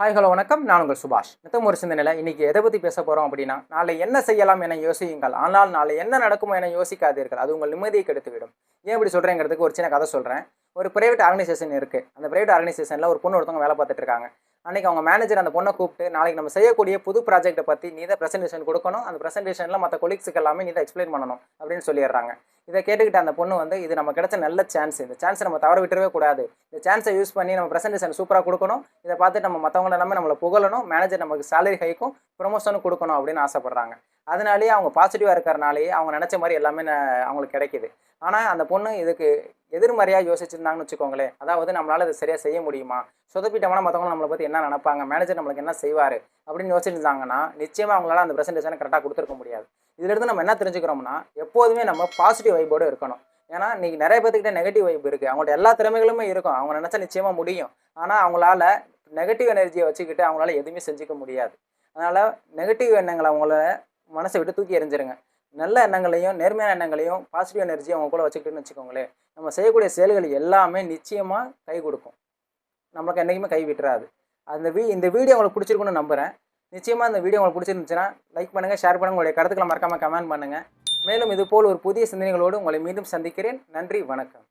Hi hello வணக்கம். நான் உங்கள் சுபாஷ். நித்தம் ஒரு சிந்தனையில் இன்றைக்கி எதை பற்றி பேச போகிறோம் அப்படின்னா நாளை என்ன செய்யலாம் என யோசியுங்கள். ஆனால் நாளை என்ன நடக்குமோ என யோசிக்காதீர்கள். அது உங்கள் நிம்மதியை கெடுத்துவிடும். ஏன் இப்படி சொல்கிறேங்கிறதுக்கு ஒரு சின்ன கதை சொல்கிறேன் ஒரு பிரைவேட் ஆர்கனைசேஷன் இருக்குது அந்த பிரைவேட் ஆர்கனைசேஷனில் ஒரு பொண்ணு ஒருத்தவங்க வேலை பார்த்துட்டு இருக்காங்க. அன்றைக்கி அவங்க மேனேஜர் அந்த பொண்ணை கூப்பிட்டு நாளைக்கு நம்ம செய்யக்கூடிய புது ப்ராஜெக்ட்டை பற்றி நீ தான் ப்ரெசன்டேஷன் கொடுக்கணும். அந்த ப்ரெசன்டேஷனில் மற்ற கொலீக்ஸுக்கு எல்லாமே நீ தான் எக்ஸ்பிளைன் பண்ணணும் அப்படின்னு சொல்லிடுறாங்க. இதை கேட்டுக்கிட்ட அந்த பொண்ணு வந்து இது நம்ம கிடைச்ச நல்ல சான்ஸ் இந்த சான்ஸை நம்ம தவற விட்டுறவே கூடாது. இந்த சான்ஸை யூஸ் பண்ணி நம்ம ப்ரெசன்டேஷன் சூப்பராக கொடுக்கணும். இதை பார்த்து நம்ம மற்றவங்க எல்லாமே நம்மளை புகழணும். மேனேஜர் நமக்கு சேலரி ஹைக்கும் ப்ரொமோஷனும் கொடுக்கணும் அப்படின்னு ஆசைப்பட்றாங்க. அதனாலேயே அவங்க பாசிட்டிவாக இருக்கிறனாலேயே அவங்க நினச்ச மாதிரி எல்லாமே அவங்களுக்கு கிடைக்குது. ஆனால் அந்த பொண்ணு இதுக்கு எதிர்மறையாக யோசிச்சிருந்தாங்கன்னு வச்சுக்கோங்களேன். அதாவது நம்மளால் இது சரியாக செய்ய முடியுமா? சொதப்பிட்டோம்னா மற்றவங்க நம்மளை பற்றி என்ன நினைப்பாங்க? மேனேஜர் நம்மளுக்கு என்ன செய்வார்? அப்படின்னு யோசிச்சிருந்தாங்கன்னா நிச்சயமாக அவங்களால அந்த ப்ரெசன்டேஷனை கரெக்டாக கொடுத்துருக்க முடியாது. இதிலிருந்து நம்ம என்ன தெரிஞ்சுக்கிறோம்னா எப்போதுமே நம்ம பாசிட்டிவ் வைப்போடு இருக்கணும். ஏன்னா இன்றைக்கி நிறைய பேர்த்துக்கிட்ட நெகட்டிவ் வைப் இருக்குது அவங்கள்ட்ட எல்லா திறமைகளுமே இருக்கும். அவங்க நினச்சா நிச்சயமாக முடியும். ஆனால் அவங்களால நெகட்டிவ் எனர்ஜியை வச்சுக்கிட்டு அவங்களால எதுவுமே செஞ்சுக்க முடியாது. அதனால் நெகட்டிவ் எண்ணங்களை அவங்கள மனசை விட்டு தூக்கி எறிஞ்சிருங்க. நல்ல எண்ணங்களையும் நேர்மையான எண்ணங்களையும் பாசிட்டிவ் எனர்ஜியை அவங்க கூட வச்சுக்கிட்டுன்னு வச்சுக்கோங்களேன் நம்ம செய்யக்கூடிய செயல்கள் எல்லாமே நிச்சயமாக கை கொடுக்கும். நம்மளுக்கு என்றைக்குமே கை விட்டுறாது. அந்த வீ இந்த வீடியோ உங்களுக்கு பிடிச்சிருக்குன்னு நம்புகிறேன் நிச்சயமாக இந்த வீடியோ உங்களுக்கு பிடிச்சிருந்துச்சுன்னா லைக் பண்ணுங்கள் ஷேர் பண்ணுங்கள் உங்களுடைய கருத்துக்களை மறக்காமல் கமெண்ட் பண்ணுங்கள் மேலும் இது போல் ஒரு புதிய சிந்தனைகளோடு உங்களை மீண்டும் சந்திக்கிறேன். நன்றி வணக்கம்.